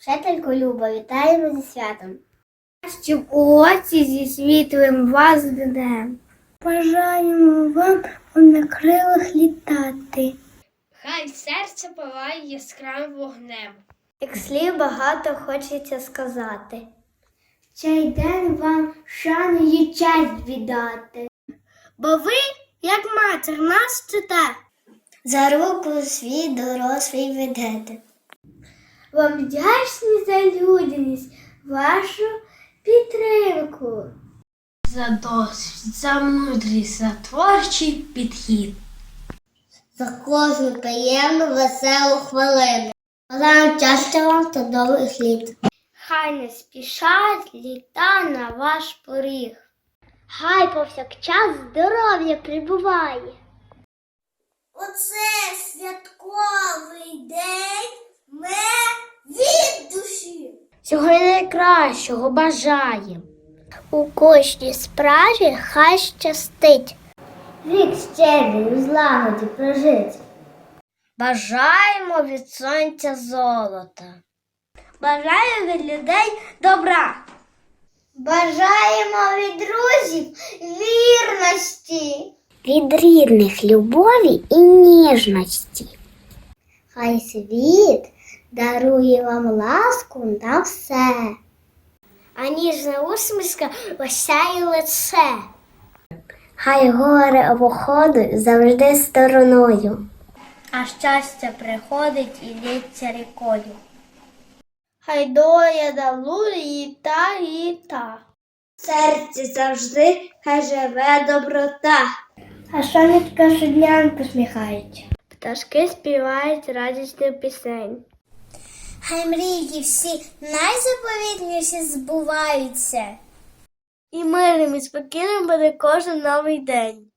Вчителько Люба, вітаємо зі святом. Щоб у році зі світлим вас днем. Бажаємо вам на крилах літати. Хай серце палає яскравим вогнем. Як слів багато хочеться сказати. Цей день вам шану і честь віддати. Бо ви, як матір, нас чите. За руку свій дорослий ведете. Вам вдячні за людяність, вашу підтримку. За досвід, за мудрість, за творчий підхід. За кожну приємну, веселу хвилину. Бажаємо щастя вам та довгих літ. Хай не спішать літа на ваш поріг. Хай повсякчас здоров'я прибуває. Оце святковий день ми від душі. Всього найкращого бажаєм. У кожній справі хай щастить. Рік щедрий у злагоді прожить. Бажаємо від сонця золота. Бажаю від людей добра. Бажаємо від друзів вірності. Від рідних любові і ніжності. Хай світ дарує вам ласку на все, а ніжна усмішка осяє лице. Хай горе обходить завжди стороною, а щастя приходить і лється рікою. Хай доля дарує і та, і та. В серці завжди хай живе доброта. А сонечка щодня посміхається. Пташки співають радісну пісень. Хай мрії всі найзаповітніші збуваються. І мирним і спокійним буде кожен новий день.